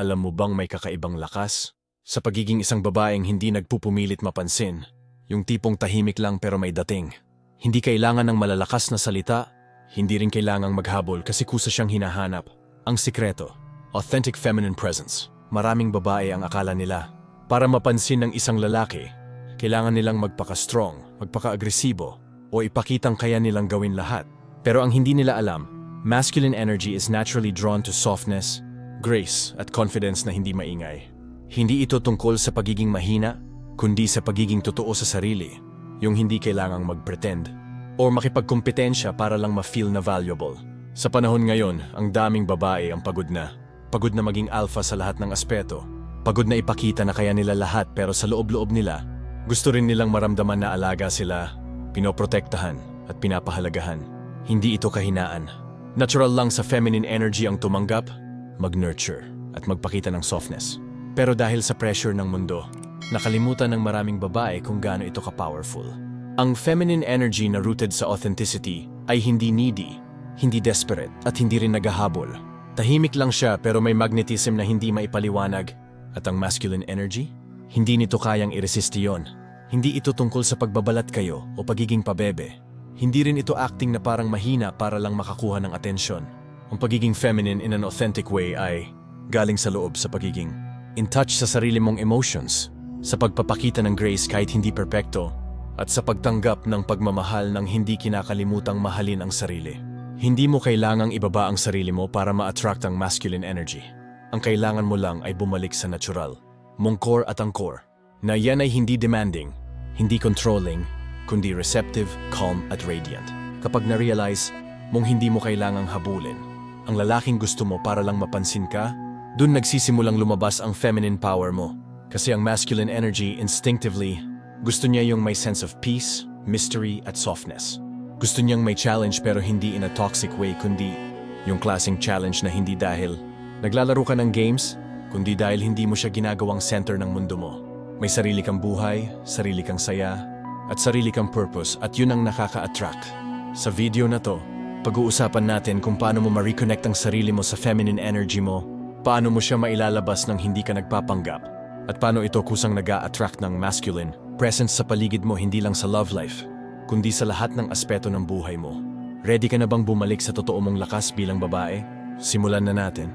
Alam mo bang may kakaibang lakas? Sa pagiging isang babaeng hindi nagpupumilit mapansin, yung tipong tahimik lang pero may dating. Hindi kailangan ng malalakas na salita, hindi rin kailangang maghabol kasi kusa siyang hinahanap. Ang sikreto, authentic feminine presence. Maraming babae ang akala nila. Para mapansin ng isang lalaki, kailangan nilang magpaka-strong, magpaka-agresibo, o ipakitang kaya nilang gawin lahat. Pero ang hindi nila alam, masculine energy is naturally drawn to softness, grace, at confidence na hindi maingay. Hindi ito tungkol sa pagiging mahina, kundi sa pagiging totoo sa sarili, yung hindi kailangang mag-pretend o makipagkompetensya para lang ma-feel na valuable. Sa panahon ngayon, ang daming babae ang pagod na. Pagod na maging alpha sa lahat ng aspeto. Pagod na ipakita na kaya nila lahat pero sa loob-loob nila, gusto rin nilang maramdaman na alaga sila, pinoprotektahan at pinapahalagahan. Hindi ito kahinaan. Natural lang sa feminine energy ang tumanggap, mag-nurture at magpakita ng softness. Pero dahil sa pressure ng mundo, nakalimutan ng maraming babae kung gaano ito ka-powerful. Ang feminine energy na rooted sa authenticity ay hindi needy, hindi desperate at hindi rin naghahabol. Tahimik lang siya pero may magnetism na hindi maipaliwanag. At ang masculine energy? Hindi nito kayang iresist yon. Hindi ito tungkol sa pagbabalat kayo o pagiging pabebe. Hindi rin ito acting na parang mahina para lang makakuha ng atensyon. Ang pagiging feminine in an authentic way ay galing sa loob sa pagiging in touch sa sarili mong emotions, sa pagpapakita ng grace kahit hindi perpekto, at sa pagtanggap ng pagmamahal ng hindi kinakalimutang mahalin ang sarili. Hindi mo kailangang ibaba ang sarili mo para ma-attract ang masculine energy. Ang kailangan mo lang ay bumalik sa natural, mong core at ang core, na yan ay hindi demanding, hindi controlling, kundi receptive, calm at radiant. Kapag na-realize mong hindi mo kailangang habulin, ang lalaking gusto mo para lang mapansin ka, dun nagsisimulang lumabas ang feminine power mo. Kasi ang masculine energy instinctively, gusto niya yung may sense of peace, mystery at softness. Gusto niyang may challenge pero hindi in a toxic way kundi yung klaseng challenge na hindi dahil naglalaro ka ng games, kundi dahil hindi mo siya ginagawang center ng mundo mo. May sarili kang buhay, sarili kang saya, at sarili kang purpose at yun ang nakaka-attract. Sa video na to, pag-uusapan natin kung paano mo ma-reconnect ang sarili mo sa feminine energy mo, paano mo siya mailalabas nang hindi ka nagpapanggap, at paano ito kusang nag attract ng masculine presence sa paligid mo hindi lang sa love life, kundi sa lahat ng aspeto ng buhay mo. Ready ka na bang bumalik sa totoo mong lakas bilang babae? Simulan na natin.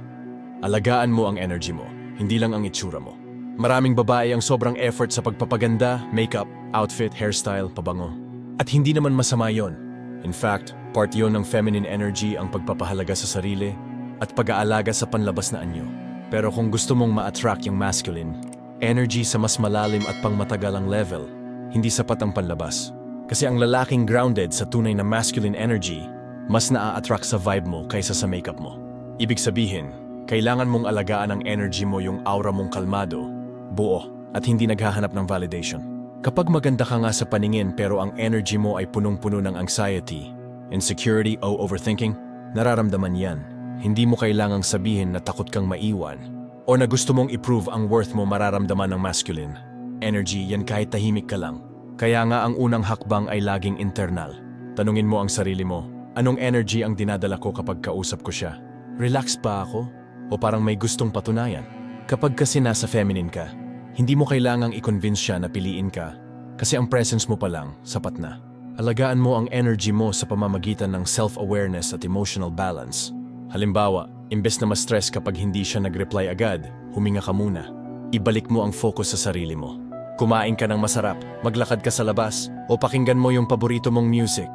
Alagaan mo ang energy mo, hindi lang ang itsura mo. Maraming babae ang sobrang effort sa pagpapaganda, makeup, outfit, hairstyle, pabango. At hindi naman masama yon. In fact, part yon ng feminine energy ang pagpapahalaga sa sarili at pag-aalaga sa panlabas na anyo. Pero kung gusto mong ma-attract yung masculine, energy sa mas malalim at pangmatagalang level, hindi sapat ang panlabas. Kasi ang lalaking grounded sa tunay na masculine energy, mas naa-attract sa vibe mo kaysa sa makeup mo. Ibig sabihin, kailangan mong alagaan ang energy mo yung aura mong kalmado, buo, at hindi naghahanap ng validation. Kapag maganda ka nga sa paningin pero ang energy mo ay punong-puno ng anxiety, insecurity o overthinking, nararamdaman yan. Hindi mo kailangang sabihin na takot kang maiwan o na gusto mong i-prove ang worth mo mararamdaman ng masculine. Energy yan kahit tahimik ka lang. Kaya nga ang unang hakbang ay laging internal. Tanungin mo ang sarili mo, anong energy ang dinadala ko kapag kausap ko siya? Relax ba ako? O parang may gustong patunayan? Kapag kasi nasa feminine ka, hindi mo kailangang i-convince siya na piliin ka kasi ang presence mo pa lang, sapat na. Alagaan mo ang energy mo sa pamamagitan ng self-awareness at emotional balance. Halimbawa, imbes na ma-stress kapag hindi siya nag-reply agad, huminga ka muna. Ibalik mo ang focus sa sarili mo. Kumain ka ng masarap, maglakad ka sa labas, o pakinggan mo yung paborito mong music.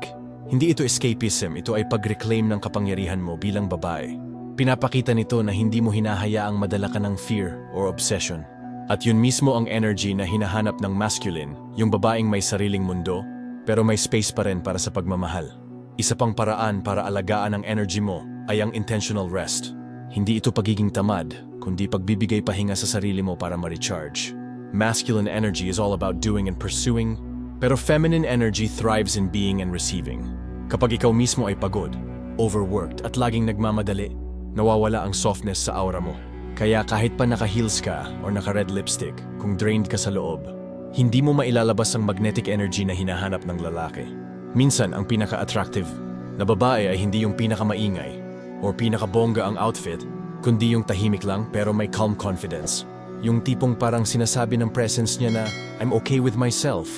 Hindi ito escapism, ito ay pag-reclaim ng kapangyarihan mo bilang babae. Pinapakita nito na hindi mo hinahayaang madala ka ng fear or obsession. At yun mismo ang energy na hinahanap ng masculine, yung babaeng may sariling mundo, pero may space pa rin para sa pagmamahal. Isa pang paraan para alagaan ang energy mo ay ang intentional rest. Hindi ito pagiging tamad, kundi pagbibigay pahinga sa sarili mo para ma-recharge. Masculine energy is all about doing and pursuing, pero feminine energy thrives in being and receiving. Kapag ikaw mismo ay pagod, overworked at laging nagmamadali, nawawala ang softness sa aura mo. Kaya kahit pa naka-heels ka or naka-red lipstick, kung drained ka sa loob, hindi mo mailalabas ang magnetic energy na hinahanap ng lalaki. Minsan, ang pinaka-attractive na babae ay hindi yung pinaka-maingay or pinaka-bongga ang outfit, kundi yung tahimik lang pero may calm confidence. Yung tipong parang sinasabi ng presence niya na, I'm okay with myself.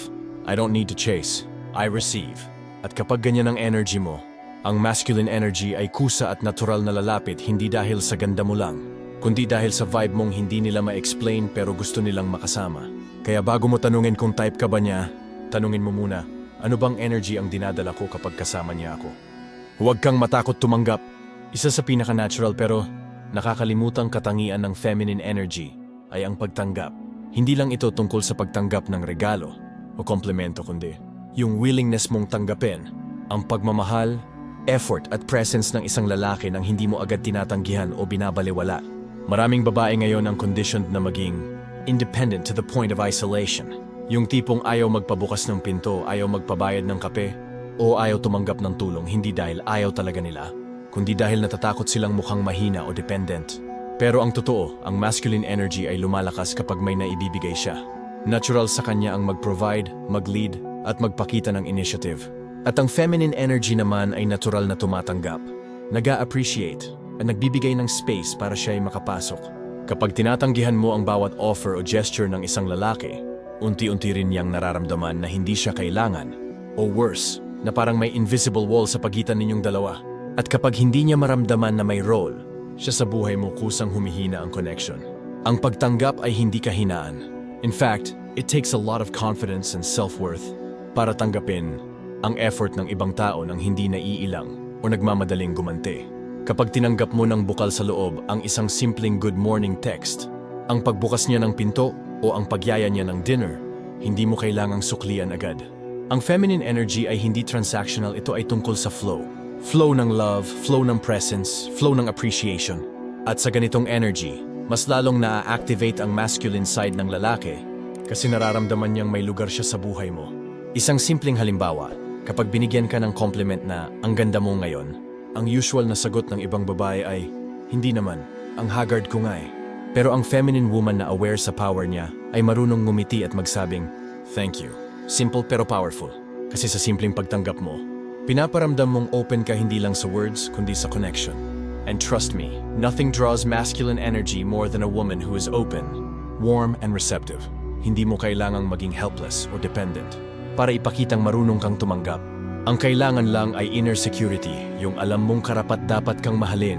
I don't need to chase. I receive. At kapag ganyan ang energy mo, ang masculine energy ay kusa at natural na lalapit hindi dahil sa ganda mo lang, kundi dahil sa vibe mong hindi nila ma-explain pero gusto nilang makasama. Kaya bago mo tanungin kung type ka ba niya, tanungin mo muna, ano bang energy ang dinadala ko kapag kasama niya ako? Huwag kang matakot tumanggap. Isa sa pinaka-natural pero nakakalimutang katangian ng feminine energy ay ang pagtanggap. Hindi lang ito tungkol sa pagtanggap ng regalo o komplemento kundi yung willingness mong tanggapin ang pagmamahal, effort at presence ng isang lalaki nang hindi mo agad tinatanggihan o binabaliwala. Maraming babae ngayon ang conditioned na maging independent to the point of isolation. Yung tipong ayaw magpabukas ng pinto, ayaw magpabayad ng kape, o ayaw tumanggap ng tulong hindi dahil ayaw talaga nila, kundi dahil natatakot silang mukhang mahina o dependent. Pero ang totoo, ang masculine energy ay lumalakas kapag may naibibigay siya. Natural sa kanya ang mag-provide, mag-lead, at magpakita ng initiative. At ang feminine energy naman ay natural na tumatanggap, nag-a-appreciate, at nagbibigay ng space para siya ay makapasok. Kapag tinatanggihan mo ang bawat offer o gesture ng isang lalaki, unti-unti rin niyang nararamdaman na hindi siya kailangan. O worse, na parang may invisible wall sa pagitan ninyong dalawa. At kapag hindi niya maramdaman na may role, siya sa buhay mo kusang humihina ang connection. Ang pagtanggap ay hindi kahinaan. In fact, it takes a lot of confidence and self-worth para tanggapin ang effort ng ibang tao nang hindi naiilang o nagmamadaling gumanti. Kapag tinanggap mo ng bukal sa loob ang isang simpleng good morning text, ang pagbukas niya ng pinto o ang pagyaya niya ng dinner, hindi mo kailangang suklian agad. Ang feminine energy ay hindi transactional, ito ay tungkol sa flow. Flow ng love, flow ng presence, flow ng appreciation. At sa ganitong energy, mas lalong na-activate ang masculine side ng lalaki kasi nararamdaman niyang may lugar siya sa buhay mo. Isang simpleng halimbawa, kapag binigyan ka ng compliment na ang ganda mo ngayon, ang usual na sagot ng ibang babae ay, hindi naman, ang haggard ko nga eh. Pero ang feminine woman na aware sa power niya ay marunong ngumiti at magsabing, Thank you. Simple pero powerful. Kasi sa simpleng pagtanggap mo, pinaparamdam mong open ka hindi lang sa words, kundi sa connection. And trust me, nothing draws masculine energy more than a woman who is open, warm, and receptive. Hindi mo kailangang maging helpless or dependent para ipakitang marunong kang tumanggap. Ang kailangan lang ay inner security, yung alam mong karapat dapat kang mahalin,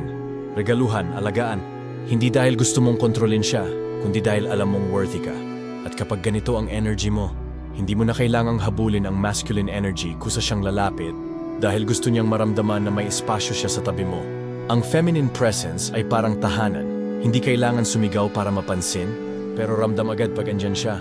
regaluhan, alagaan. Hindi dahil gusto mong kontrolin siya, kundi dahil alam mong worthy ka. At kapag ganito ang energy mo, hindi mo na kailangang habulin ang masculine energy kusa siyang lalapit dahil gusto niyang maramdaman na may espasyo siya sa tabi mo. Ang feminine presence ay parang tahanan. Hindi kailangan sumigaw para mapansin, pero ramdam agad pag andyan siya.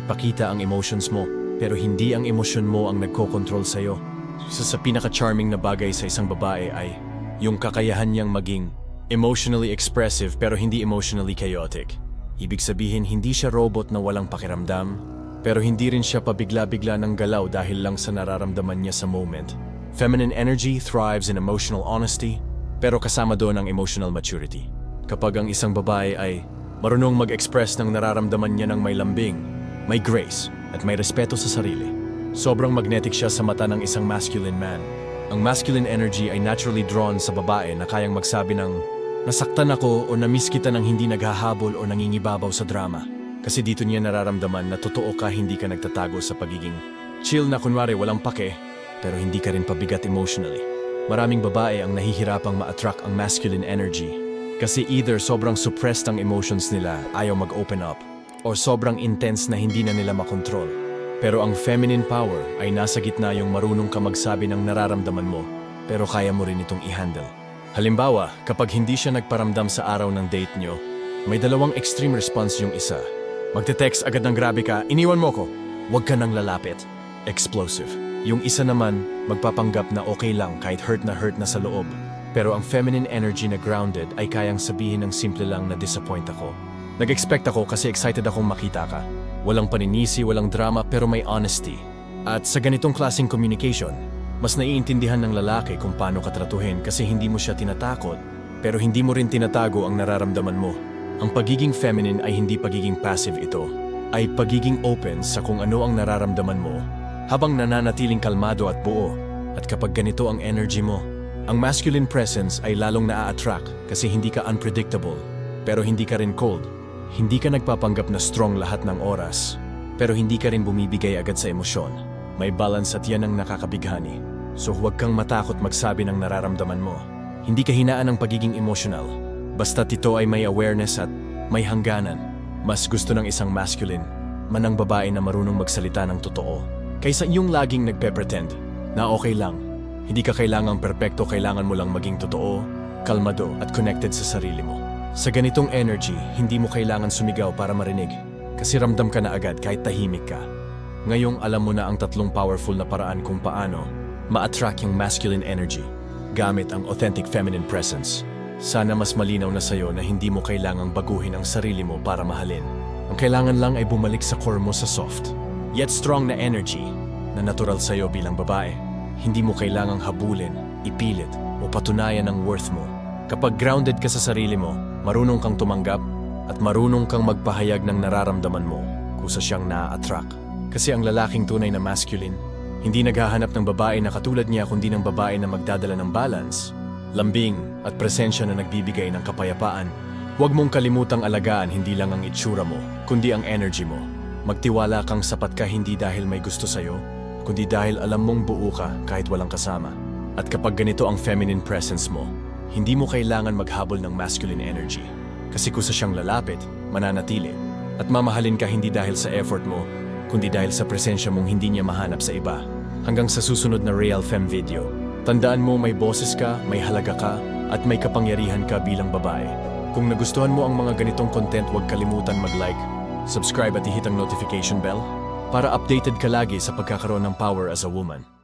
Ipakita ang emotions mo, pero hindi ang emosyon mo ang nagko-control sa'yo. Isa sa pinaka-charming na bagay sa isang babae ay yung kakayahan niyang maging emotionally expressive pero hindi emotionally chaotic. Ibig sabihin, hindi siya robot na walang pakiramdam, pero hindi rin siya pabigla-bigla ng galaw dahil lang sa nararamdaman niya sa moment. Feminine energy thrives in emotional honesty, pero kasama doon ang emotional maturity. Kapag ang isang babae ay marunong mag-express ng nararamdaman niya ng may lambing, may grace, at may respeto sa sarili, sobrang magnetic siya sa mata ng isang masculine man. Ang masculine energy ay naturally drawn sa babae na kayang magsabi ng nasaktan ako o namiss kita ng hindi naghahabol o nangingibabaw sa drama. Kasi dito niya nararamdaman na totoo ka hindi ka nagtatago sa pagiging chill na kunwari walang pake, pero hindi ka rin pabigat emotionally. Maraming babae ang nahihirapang ma-attract ang masculine energy kasi either sobrang suppressed ang emotions nila, ayaw mag-open up, or sobrang intense na hindi na nila makontrol. Pero ang feminine power ay nasa gitna yung marunong ka magsabi ng nararamdaman mo, pero kaya mo rin itong i-handle. Halimbawa, kapag hindi siya nagparamdam sa araw ng date nyo, may dalawang extreme response yung isa. Magte-text agad ng grabe ka, iniwan mo ko. Huwag ka nang lalapit. Explosive. Yung isa naman, magpapanggap na okay lang kahit hurt na hurt na sa loob. Pero ang feminine energy na grounded ay kayang sabihin ng simple lang na disappoint ako. Nag-expect ako kasi excited akong makita ka. Walang paninisi, walang drama pero may honesty. At sa ganitong klaseng communication, mas naiintindihan ng lalaki kung paano ka tratuhin kasi hindi mo siya tinatakot pero hindi mo rin tinatago ang nararamdaman mo. Ang pagiging feminine ay hindi pagiging passive ito, ay pagiging open sa kung ano ang nararamdaman mo habang nananatiling kalmado at buo. At kapag ganito ang energy mo, Ang masculine presence ay lalong naa-attract kasi hindi ka unpredictable, pero hindi ka rin cold. Hindi ka nagpapanggap na strong lahat ng oras, pero hindi ka rin bumibigay agad sa emosyon. May balance at yan ang nakakabighani. So huwag kang matakot magsabi ng nararamdaman mo. Hindi ka hinaan ng pagiging emotional. Basta ito ay may awareness at may hangganan. Mas gusto ng isang masculine, manang babae na marunong magsalita ng totoo, kaysa yung laging nagpe-pretend na okay lang. Hindi ka kailangang perpekto, kailangan mo lang maging totoo, kalmado at connected sa sarili mo. Sa ganitong energy, hindi mo kailangan sumigaw para marinig. Kasi ramdam ka na agad kahit tahimik ka. Ngayong alam mo na ang tatlong powerful na paraan kung paano ma-attract yung masculine energy gamit ang authentic feminine presence. Sana mas malinaw na sa'yo na hindi mo kailangang baguhin ang sarili mo para mahalin. Ang kailangan lang ay bumalik sa core mo sa soft, yet strong na energy na natural sa'yo bilang babae. Hindi mo kailangang habulin, ipilit, o patunayan ang worth mo. Kapag grounded ka sa sarili mo, marunong kang tumanggap at marunong kang magpahayag ng nararamdaman mo kusa siyang na-attract. Kasi ang lalaking tunay na masculine, hindi naghahanap ng babae na katulad niya kundi ng babae na magdadala ng balance, lambing at presensya na nagbibigay ng kapayapaan. Huwag mong kalimutang alagaan hindi lang ang itsura mo, kundi ang energy mo. Magtiwala kang sapat ka hindi dahil may gusto sa'yo, kundi dahil alam mong buo ka kahit walang kasama. At kapag ganito ang feminine presence mo, hindi mo kailangan maghabol ng masculine energy. Kasi kusa siyang lalapit, mananatili. At mamahalin ka hindi dahil sa effort mo, kundi dahil sa presensya mong hindi niya mahanap sa iba. Hanggang sa susunod na Real Fem video, tandaan mo may boses ka, may halaga ka, at may kapangyarihan ka bilang babae. Kung nagustuhan mo ang mga ganitong content, huwag kalimutan mag-like, subscribe at ihit ang notification bell para updated ka lagi sa pagkakaroon ng power as a woman.